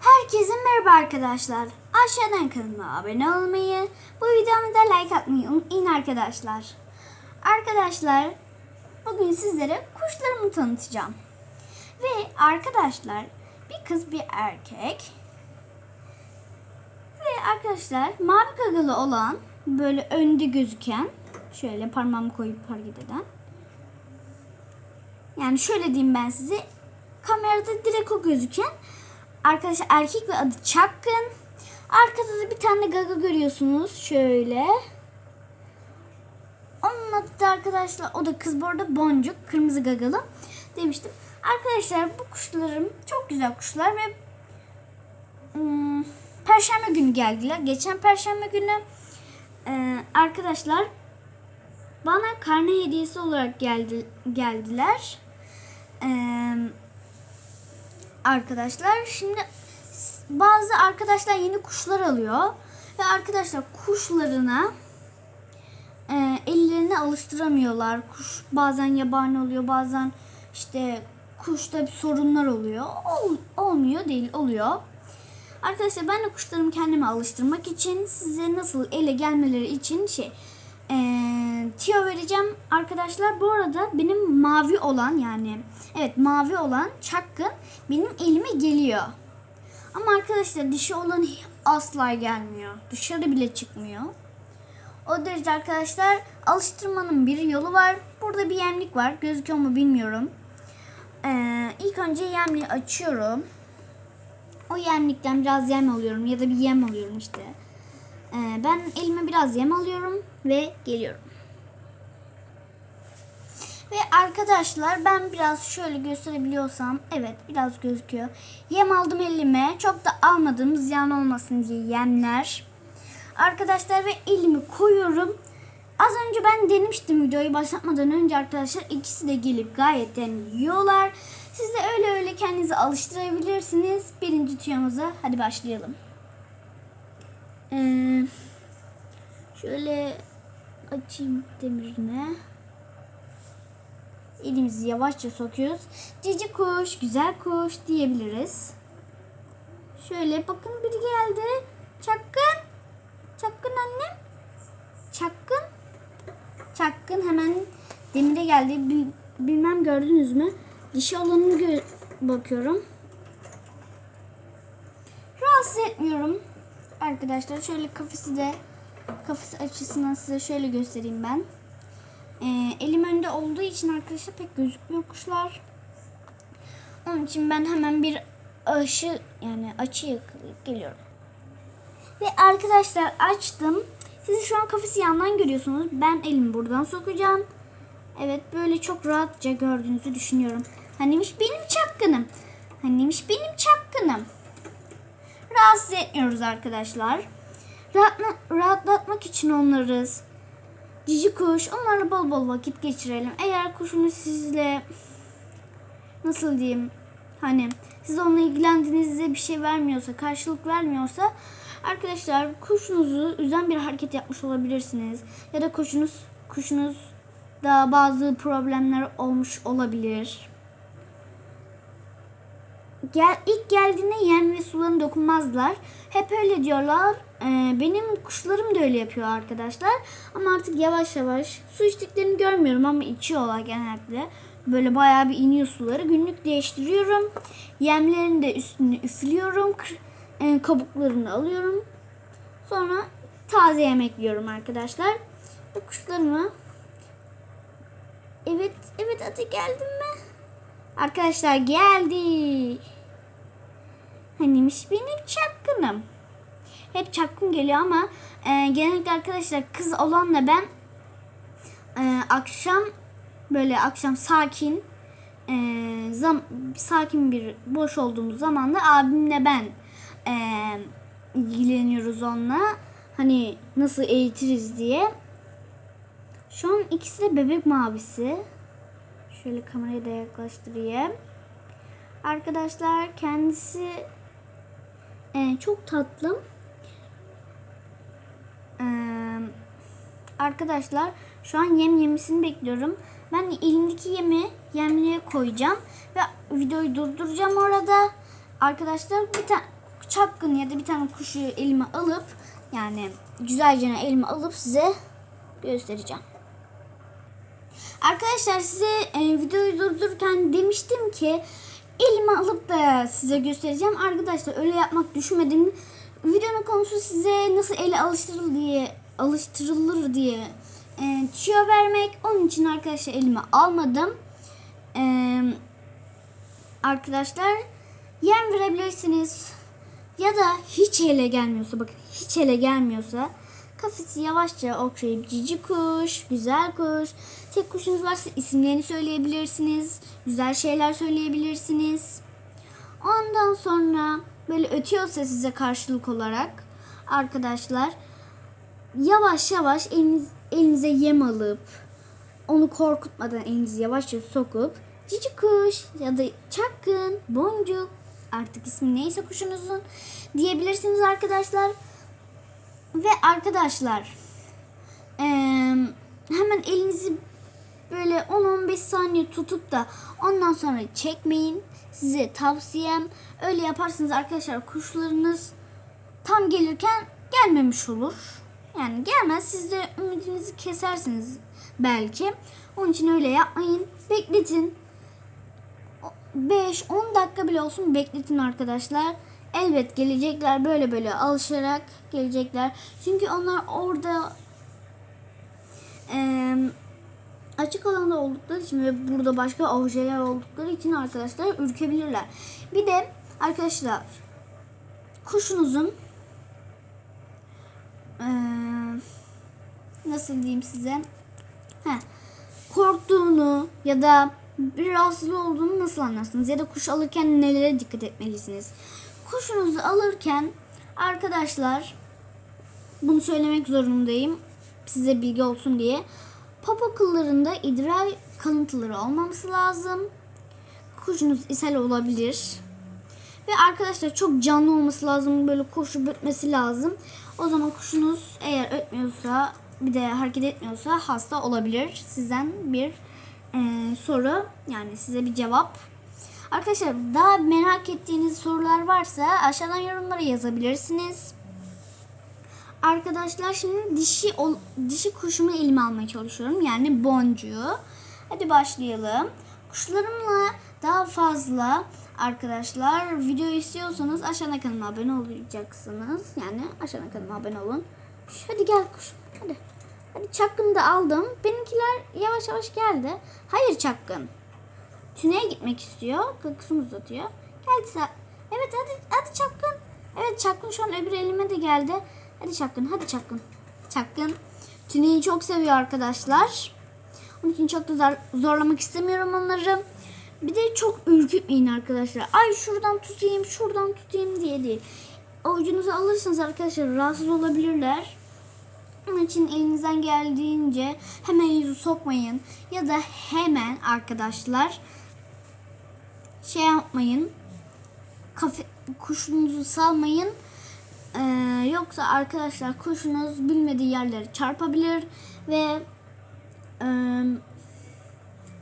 Herkese merhaba arkadaşlar. Aşağıdan kanalıma abone olmayı, bu videomu da like atmayı unutmayın arkadaşlar. Arkadaşlar, bugün sizlere kuşlarımı tanıtacağım. Ve arkadaşlar, bir kız bir erkek. Ve arkadaşlar, mavi gagalı olan, böyle önde gözüken, şöyle parmağımı koyup hareket eden. Yani şöyle diyeyim ben size. Kamerada direkt o gözüken arkadaşlar erkek ve adı Çakkın. Arkada da bir tane gaga görüyorsunuz. Şöyle. Onun adı da arkadaşlar o da kız bu arada Boncuk. Kırmızı gagalı demiştim. Arkadaşlar bu kuşlarım çok güzel kuşlar ve hmm, Perşembe günü geldiler. Geçen Perşembe günü e, arkadaşlar bana karne hediyesi olarak geldi, geldiler. Ee, arkadaşlar şimdi bazı arkadaşlar yeni kuşlar alıyor ve arkadaşlar kuşlarına e, ellerini alıştıramıyorlar. Kuş bazen yabani oluyor, bazen işte kuşta bir sorunlar oluyor. Ol, olmuyor değil, oluyor. Arkadaşlar ben de kuşlarımı kendime alıştırmak için size nasıl ele gelmeleri için şey ee, tiyo vereceğim arkadaşlar. Bu arada benim mavi olan yani evet mavi olan çakkın benim elime geliyor. Ama arkadaşlar dişi olan asla gelmiyor. Dışarı bile çıkmıyor. O derece arkadaşlar alıştırmanın bir yolu var. Burada bir yemlik var. Gözüküyor mu bilmiyorum. Ee, ilk önce yemliği açıyorum. O yemlikten biraz yem alıyorum ya da bir yem alıyorum işte. Ee, ben elime biraz yem alıyorum ve geliyorum. Ve arkadaşlar ben biraz şöyle gösterebiliyorsam evet biraz gözüküyor. Yem aldım elime. Çok da almadım ziyan olmasın diye yemler. Arkadaşlar ve elimi koyuyorum. Az önce ben denemiştim videoyu başlatmadan önce arkadaşlar ikisi de gelip gayet yiyorlar. Siz de öyle öyle kendinizi alıştırabilirsiniz. Birinci tüyomuza hadi başlayalım. Ee, şöyle açayım demirini. Elimizi yavaşça sokuyoruz. Cici kuş, güzel kuş diyebiliriz. Şöyle bakın biri geldi. Çakkın. Çakkın annem. Çakkın. Çakkın hemen demire geldi. Bil- bilmem gördünüz mü? Dişi olanını gö- bakıyorum. Rahatsız etmiyorum. Arkadaşlar şöyle kafesi de kafesi açısından size şöyle göstereyim ben. Ee, elim önde olduğu için arkadaşlar pek gözükmüyor kuşlar. Onun için ben hemen bir aşı yani açı geliyorum. Ve arkadaşlar açtım. Siz şu an kafesi yandan görüyorsunuz. Ben elimi buradan sokacağım. Evet böyle çok rahatça gördüğünüzü düşünüyorum. Hanimiş benim çapkınım. Hanimiş benim çapkınım. Rahatsız etmiyoruz arkadaşlar. Rahatla, rahatlatmak için onları cici kuş onlarla bol bol vakit geçirelim. Eğer kuşunuz sizle nasıl diyeyim hani siz onunla ilgilendiğinizde bir şey vermiyorsa karşılık vermiyorsa arkadaşlar kuşunuzu üzen bir hareket yapmış olabilirsiniz. Ya da kuşunuz kuşunuz da bazı problemler olmuş olabilir. Gel, ilk geldiğinde yem ve sularına dokunmazlar. Hep öyle diyorlar. Ee, benim kuşlarım da öyle yapıyor arkadaşlar. Ama artık yavaş yavaş su içtiklerini görmüyorum ama içiyorlar genellikle. Böyle bayağı bir iniyor suları. Günlük değiştiriyorum. Yemlerini de üstüne üflüyorum. E, kabuklarını alıyorum. Sonra taze yem ekliyorum arkadaşlar. Bu kuşlarımı Evet, evet hadi geldin mi? Arkadaşlar geldi. Hanimiş benim çapkınım. Hep çapkın geliyor ama e, genellikle arkadaşlar kız olanla ben e, akşam böyle akşam sakin e, zam, sakin bir boş olduğumuz zaman da abimle ben e, ilgileniyoruz onunla. Hani nasıl eğitiriz diye. Şu an ikisi de bebek mavisi. Şöyle kamerayı da yaklaştırayım. Arkadaşlar kendisi e, çok tatlı. E, arkadaşlar şu an yem yemesini bekliyorum. Ben elimdeki yemi yemliğe koyacağım ve videoyu durduracağım orada. Arkadaşlar bir tane çapkın ya da bir tane kuşu elime alıp yani güzelce elime alıp size göstereceğim. Arkadaşlar size e, videoyu durdururken demiştim ki elime alıp da size göstereceğim. Arkadaşlar öyle yapmak düşünmedim. Videonun konusu size nasıl ele alıştırılır diye alıştırılır diye e, tüyo vermek. Onun için arkadaşlar elime almadım. E, arkadaşlar yem verebilirsiniz. Ya da hiç ele gelmiyorsa bakın hiç ele gelmiyorsa kafesi yavaşça okşayıp cici kuş, güzel kuş. Tek kuşunuz varsa isimlerini söyleyebilirsiniz. Güzel şeyler söyleyebilirsiniz. Ondan sonra böyle ötüyorsa size karşılık olarak arkadaşlar yavaş yavaş eliniz, elinize yem alıp onu korkutmadan elinizi yavaşça sokup cici kuş ya da çakın, boncuk artık ismi neyse kuşunuzun diyebilirsiniz arkadaşlar. Ve arkadaşlar hemen elinizi böyle 10-15 saniye tutup da ondan sonra çekmeyin. Size tavsiyem öyle yaparsınız arkadaşlar kuşlarınız tam gelirken gelmemiş olur. Yani gelmez siz de ümidinizi kesersiniz belki. Onun için öyle yapmayın. Bekletin. 5-10 dakika bile olsun bekletin arkadaşlar. Elbet gelecekler böyle böyle alışarak gelecekler. Çünkü onlar orada eee, açık alanda oldukları için ve burada başka objeler oldukları için arkadaşlar ürkebilirler. Bir de arkadaşlar kuşunuzun eee, nasıl diyeyim size Heh, korktuğunu ya da bir rahatsız olduğunu nasıl anlarsınız? Ya da kuş alırken nelere dikkat etmelisiniz? Kuşunuzu alırken arkadaşlar bunu söylemek zorundayım. Size bilgi olsun diye. Papa kıllarında idrar kalıntıları olmaması lazım. Kuşunuz ishal olabilir. Ve arkadaşlar çok canlı olması lazım. Böyle koşu ötmesi lazım. O zaman kuşunuz eğer ötmüyorsa bir de hareket etmiyorsa hasta olabilir. Sizden bir e, soru yani size bir cevap. Arkadaşlar daha merak ettiğiniz sorular varsa aşağıdan yorumlara yazabilirsiniz. Arkadaşlar şimdi dişi dişi kuşumu elime almaya çalışıyorum. Yani boncuğu. Hadi başlayalım. Kuşlarımla daha fazla arkadaşlar video istiyorsanız aşağıda kanalıma abone olacaksınız. Yani aşağıda kanalıma abone olun. Hadi gel kuşum. Hadi. Hadi çakkını da aldım. Benimkiler yavaş yavaş geldi. Hayır çakkın. Tüneye gitmek istiyor. Kakısını uzatıyor. Geldi. Evet hadi hadi çakkın. Evet çakkın şu an öbür elime de geldi. Hadi çakkın hadi çakkın. Çakkın. Tüneyi çok seviyor arkadaşlar. Onun için çok da zor- zorlamak istemiyorum onları. Bir de çok ürkütmeyin arkadaşlar. Ay şuradan tutayım şuradan tutayım diye değil. Avucunuzu alırsanız arkadaşlar rahatsız olabilirler. Onun için elinizden geldiğince hemen yüzü sokmayın. Ya da hemen arkadaşlar şey yapmayın. Kafe, kuşunuzu salmayın. Ee, yoksa arkadaşlar kuşunuz bilmediği yerlere çarpabilir ve e,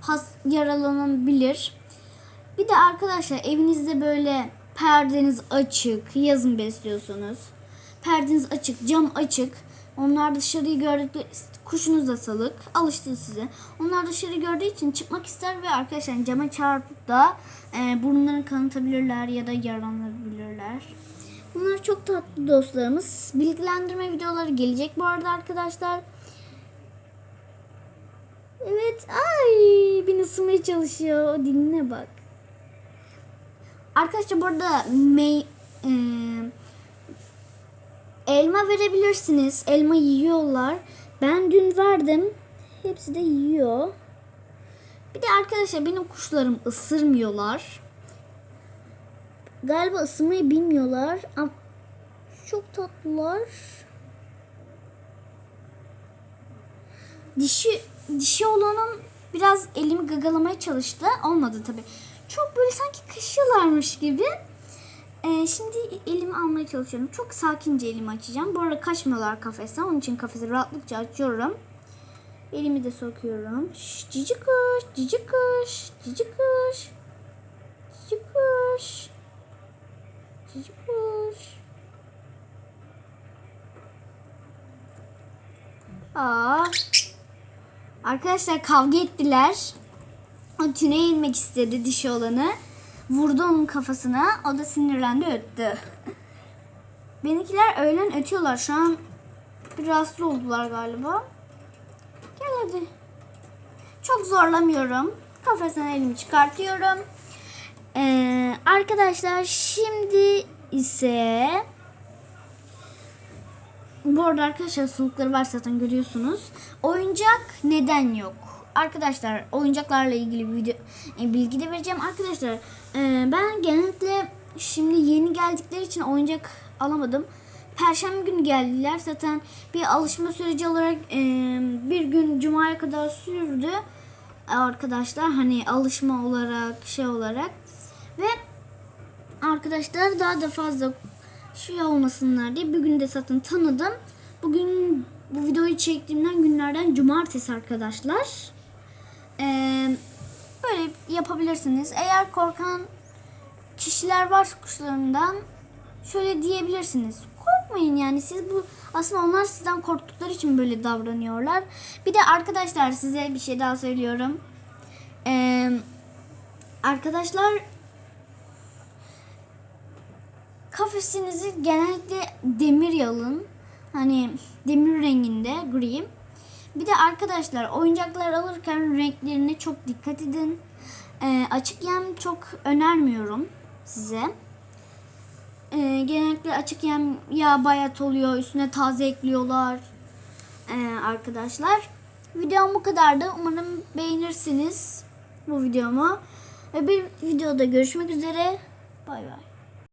has yaralanabilir. Bir de arkadaşlar evinizde böyle perdeniz açık, yazın besliyorsunuz. Perdeniz açık, cam açık. Onlar dışarıyı gördükleri kuşunuz da salık. Alıştı size. Onlar dışarı gördüğü için çıkmak ister ve arkadaşlar cama çarpıp da e, burnlarını kanatabilirler ya da yaralanabilirler. Bunlar çok tatlı dostlarımız. Bilgilendirme videoları gelecek bu arada arkadaşlar. Evet. Ay beni ısırmaya çalışıyor. O diline bak. Arkadaşlar burada mey, e, elma verebilirsiniz. Elma yiyorlar. Ben dün verdim. Hepsi de yiyor. Bir de arkadaşlar benim kuşlarım ısırmıyorlar. Galiba ısırmayı bilmiyorlar. Ama çok tatlılar. Dişi dişi olanın biraz elimi gagalamaya çalıştı. Olmadı tabi. Çok böyle sanki kışıyorlarmış gibi. Şimdi elimi almaya çalışıyorum. Çok sakince elimi açacağım. Bu arada kaçmıyorlar kafesten. Onun için kafesi rahatlıkça açıyorum. Elimi de sokuyorum. Şş, cici kuş, cici kuş, cici kuş. Cici kuş. Cici kuş. Aa. Arkadaşlar kavga ettiler. O tüneye inmek istedi dişi olanı. Vurdu onun kafasına. O da sinirlendi öttü. Benimkiler öğlen ötüyorlar. Şu an bir rahatsız oldular galiba. Gel hadi. Çok zorlamıyorum. Kafasından elimi çıkartıyorum. Ee, arkadaşlar şimdi ise bu arada arkadaşlar sulukları var zaten görüyorsunuz. Oyuncak neden yok? Arkadaşlar oyuncaklarla ilgili bir video, e, bilgi de vereceğim. Arkadaşlar e, ben genellikle şimdi yeni geldikleri için oyuncak alamadım. Perşembe günü geldiler. Zaten bir alışma süreci olarak e, bir gün cumaya kadar sürdü. Arkadaşlar hani alışma olarak şey olarak ve arkadaşlar daha da fazla şey olmasınlar diye bir gün de zaten tanıdım. Bugün bu videoyu çektiğimden günlerden cumartesi arkadaşlar. Ee, böyle yapabilirsiniz. Eğer korkan kişiler var kuşlarından şöyle diyebilirsiniz. Korkmayın yani siz bu aslında onlar sizden korktukları için böyle davranıyorlar. Bir de arkadaşlar size bir şey daha söylüyorum. Ee, arkadaşlar kafesinizi genellikle demir yalın. Hani demir renginde gri. Bir de arkadaşlar oyuncaklar alırken renklerine çok dikkat edin. Ee, açık yem çok önermiyorum size. Ee, genellikle açık yem ya bayat oluyor. Üstüne taze ekliyorlar. Ee, arkadaşlar. Videom bu kadardı. Umarım beğenirsiniz bu videomu. Ve bir videoda görüşmek üzere. Bay bay.